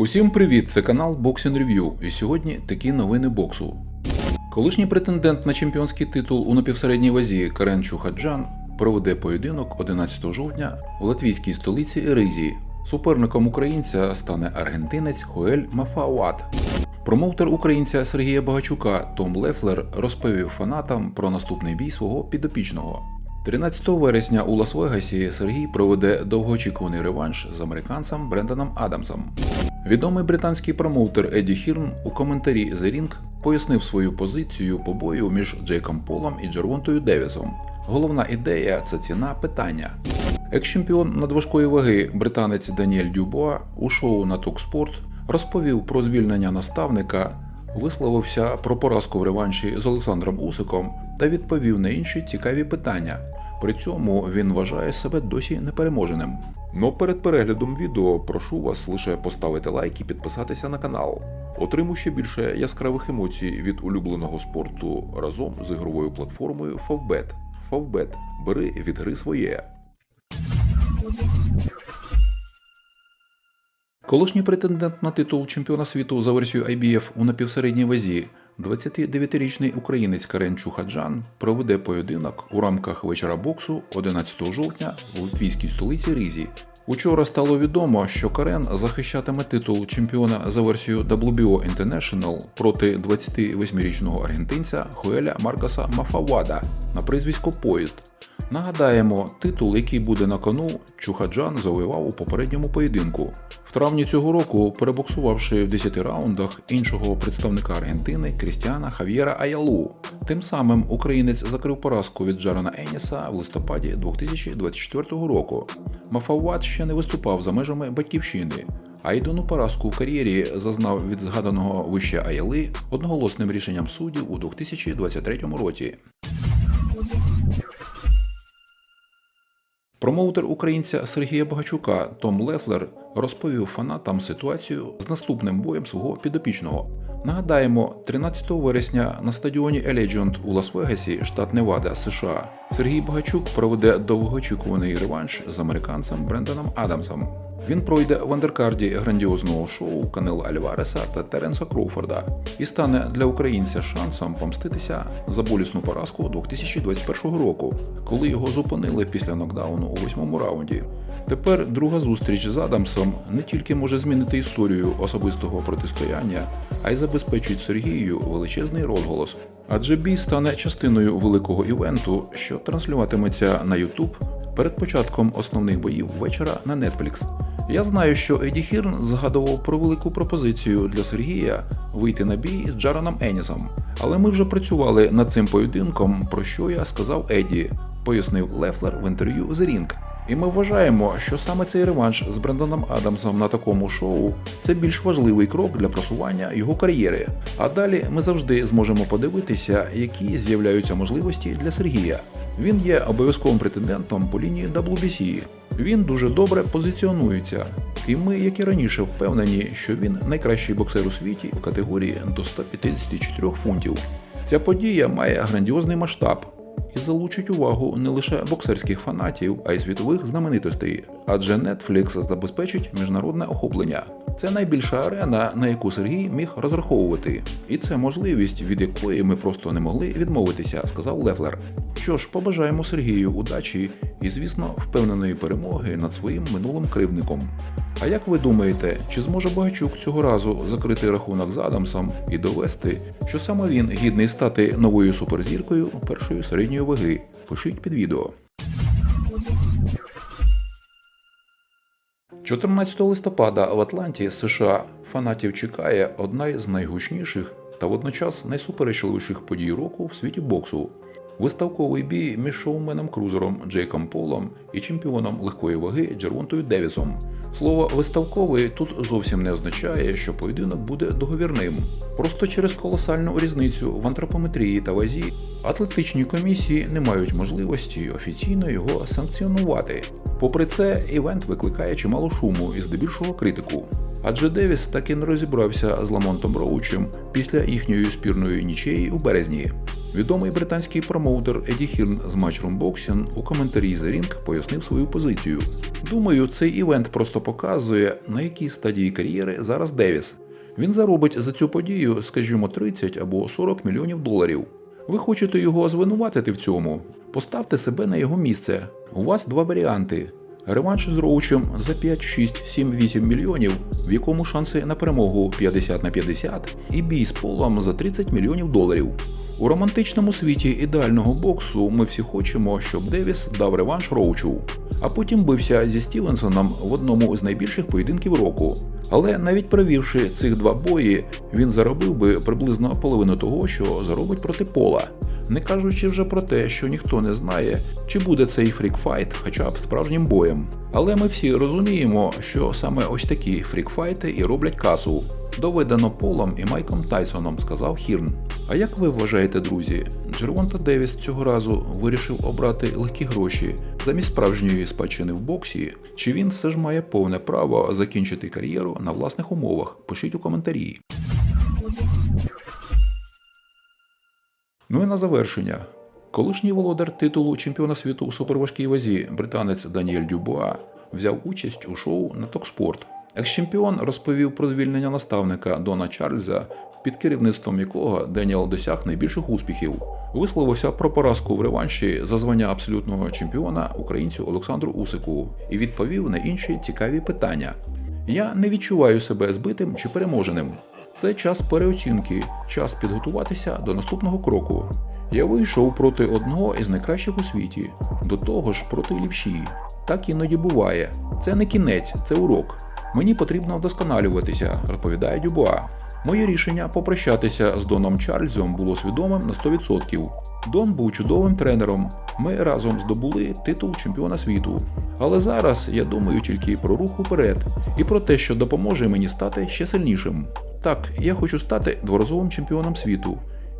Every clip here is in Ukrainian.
Усім привіт! Це канал Boxing Review, і сьогодні такі новини боксу. Колишній претендент на чемпіонський титул у напівсередній вазі Карен Чухаджан проведе поєдинок 11 жовтня в латвійській столиці Еризії. Суперником українця стане аргентинець Хоель Мафауат. Промоутер українця Сергія Багачука Том Лефлер розповів фанатам про наступний бій свого підопічного. 13 вересня у Лас-Вегасі Сергій проведе довгоочікуваний реванш з американцем Бренданом Адамсом. Відомий британський промоутер Еді Хірн у коментарі The Ring пояснив свою позицію по бою між Джейком Полом і Джервонтою Девісом. Головна ідея це ціна питання. Екс-чемпіон надважкої ваги британець Даніель Дюбуа у шоу на Токспорт розповів про звільнення наставника, висловився про поразку в реванші з Олександром Усиком та відповів на інші цікаві питання. При цьому він вважає себе досі непереможеним. Но перед переглядом відео прошу вас лише поставити лайк і підписатися на канал. Отримуй ще більше яскравих емоцій від улюбленого спорту разом з ігровою платформою Favbet. Favbet. Бери від гри своє. Колишній претендент на титул чемпіона світу за версією IBF у напівсередній вазі, 29-річний українець Карен Чухаджан проведе поєдинок у рамках вечора боксу 11 жовтня в литвійській столиці Різі. Учора стало відомо, що Карен захищатиме титул чемпіона за версією WBO International проти 28-річного аргентинця Хуеля Маркаса Мафавада на прізвисько Поїзд. Нагадаємо, титул, який буде на кону, Чухаджан завоював у попередньому поєдинку. В травні цього року, перебоксувавши в 10 раундах іншого представника Аргентини Крістіана Хав'єра Аялу. Тим самим українець закрив поразку від Джарана Еніса в листопаді 2024 року. Мафават ще не виступав за межами батьківщини. А єдину поразку в кар'єрі зазнав від згаданого вище Аяли одноголосним рішенням суддів у 2023 році. Промоутер українця Сергія Богачука Том Лефлер розповів фанатам ситуацію з наступним боєм свого підопічного. Нагадаємо, 13 вересня на стадіоні Allegiant у Лас-Вегасі, штат Невада, США, Сергій Богачук проведе довгоочікуваний реванш з американцем Бренданом Адамсом. Він пройде в андеркарді грандіозного шоу Канела Альвареса та Теренса Кроуфорда і стане для українця шансом помститися за болісну поразку 2021 року, коли його зупинили після нокдауну у восьмому раунді. Тепер друга зустріч з Адамсом не тільки може змінити історію особистого протистояння, а й забезпечить Сергію величезний розголос. Адже бій стане частиною великого івенту, що транслюватиметься на YouTube перед початком основних боїв вечора на Netflix. Я знаю, що Еді Хірн згадував про велику пропозицію для Сергія вийти на бій з Джараном Енісом. Але ми вже працювали над цим поєдинком, про що я сказав Еді, пояснив Лефлер в інтерв'ю The Ring. І ми вважаємо, що саме цей реванш з Бренданом Адамсом на такому шоу це більш важливий крок для просування його кар'єри. А далі ми завжди зможемо подивитися, які з'являються можливості для Сергія. Він є обов'язковим претендентом по лінії WBC. Він дуже добре позиціонується, і ми, як і раніше, впевнені, що він найкращий боксер у світі в категорії до 154 фунтів. Ця подія має грандіозний масштаб і залучить увагу не лише боксерських фанатів, а й світових знаменитостей, адже Netflix забезпечить міжнародне охоплення. Це найбільша арена, на яку Сергій міг розраховувати, і це можливість, від якої ми просто не могли відмовитися, сказав Лефлер. Що ж, побажаємо Сергію удачі і, звісно, впевненої перемоги над своїм минулим кривдником. А як ви думаєте, чи зможе Багачук цього разу закрити рахунок з Адамсом і довести, що саме він гідний стати новою суперзіркою першої середньої ваги? Пишіть під відео. 14 листопада в Атланті, США, фанатів чекає одна із найгучніших та водночас найсуперечливіших подій року в світі боксу. Виставковий бій між шоуменом крузером Джейком Полом і чемпіоном легкої ваги Джервонтою Девісом. Слово виставковий тут зовсім не означає, що поєдинок буде договірним. Просто через колосальну різницю в антропометрії та вазі атлетичні комісії не мають можливості офіційно його санкціонувати. Попри це, івент викликає чимало шуму і здебільшого критику. Адже Девіс так і не розібрався з Ламонтом Роучем після їхньої спірної нічеї у березні. Відомий британський промоутер Еді Хірн з Matchroom Boxing у коментарі The Ring пояснив свою позицію. Думаю, цей івент просто показує, на якій стадії кар'єри зараз Девіс. Він заробить за цю подію, скажімо, 30 або 40 мільйонів доларів. Ви хочете його звинуватити в цьому? Поставте себе на його місце. У вас два варіанти: реванш з Роучем за 5, 6, 7, 8 мільйонів, в якому шанси на перемогу 50 на 50, і бій з полом за 30 мільйонів доларів. У романтичному світі ідеального боксу ми всі хочемо, щоб Девіс дав реванш Роучу, а потім бився зі Стівенсоном в одному з найбільших поєдинків року. Але навіть провівши цих два бої, він заробив би приблизно половину того, що заробить проти пола. Не кажучи вже про те, що ніхто не знає, чи буде цей фрікфайт хоча б справжнім боєм. Але ми всі розуміємо, що саме ось такі фрікфайти і роблять касу. Доведено Полом і Майком Тайсоном, сказав Хірн. А як ви вважаєте, друзі, Джервонта Девіс цього разу вирішив обрати легкі гроші замість справжньої спадщини в боксі? Чи він все ж має повне право закінчити кар'єру на власних умовах? Пишіть у коментарі. Ну і на завершення. Колишній володар титулу чемпіона світу у суперважкій вазі британець Даніель Дюбуа взяв участь у шоу на Токспорт. Екс-чемпіон розповів про звільнення наставника Дона Чарльза, під керівництвом якого Деніел досяг найбільших успіхів. Висловився про поразку в реванші за звання абсолютного чемпіона українцю Олександру Усику і відповів на інші цікаві питання. Я не відчуваю себе збитим чи переможеним. Це час переоцінки, час підготуватися до наступного кроку. Я вийшов проти одного із найкращих у світі, до того ж проти лівші. Так іноді буває. Це не кінець, це урок. Мені потрібно вдосконалюватися, розповідає Дюбуа. Моє рішення попрощатися з Доном Чарльзом було свідомим на 100%. Дон був чудовим тренером. Ми разом здобули титул чемпіона світу. Але зараз я думаю тільки про рух уперед і про те, що допоможе мені стати ще сильнішим. Так, я хочу стати дворазовим чемпіоном світу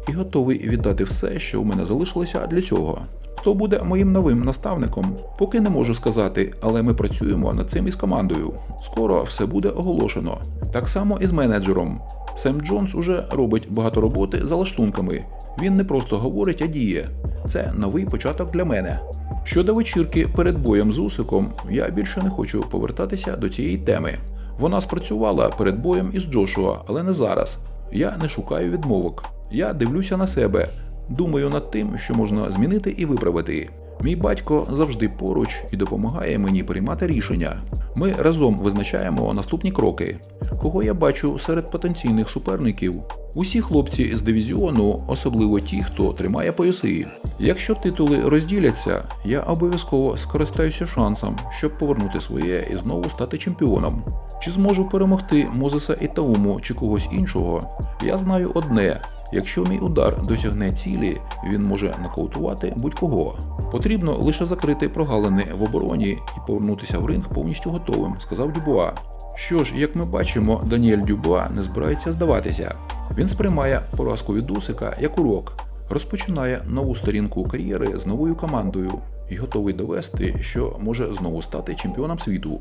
і готовий віддати все, що у мене залишилося для цього. Хто буде моїм новим наставником? Поки не можу сказати, але ми працюємо над цим із командою. Скоро все буде оголошено. Так само і з менеджером. Сем Джонс уже робить багато роботи за лаштунками. Він не просто говорить, а діє. Це новий початок для мене. Щодо вечірки перед боєм з Усиком, я більше не хочу повертатися до цієї теми. Вона спрацювала перед боєм із Джошуа, але не зараз. Я не шукаю відмовок. Я дивлюся на себе, думаю над тим, що можна змінити і виправити. Мій батько завжди поруч і допомагає мені приймати рішення. Ми разом визначаємо наступні кроки. Кого я бачу серед потенційних суперників? Усі хлопці з дивізіону, особливо ті, хто тримає пояси. Якщо титули розділяться, я обов'язково скористаюся шансом, щоб повернути своє і знову стати чемпіоном. Чи зможу перемогти Мозеса Ітауму чи когось іншого? Я знаю одне. Якщо мій удар досягне цілі, він може нокаутувати будь-кого. Потрібно лише закрити прогалини в обороні і повернутися в ринг повністю готовим, сказав Дюбуа. Що ж, як ми бачимо, Даніель Дюбуа не збирається здаватися. Він сприймає поразку від Усика як урок, розпочинає нову сторінку кар'єри з новою командою і готовий довести, що може знову стати чемпіоном світу.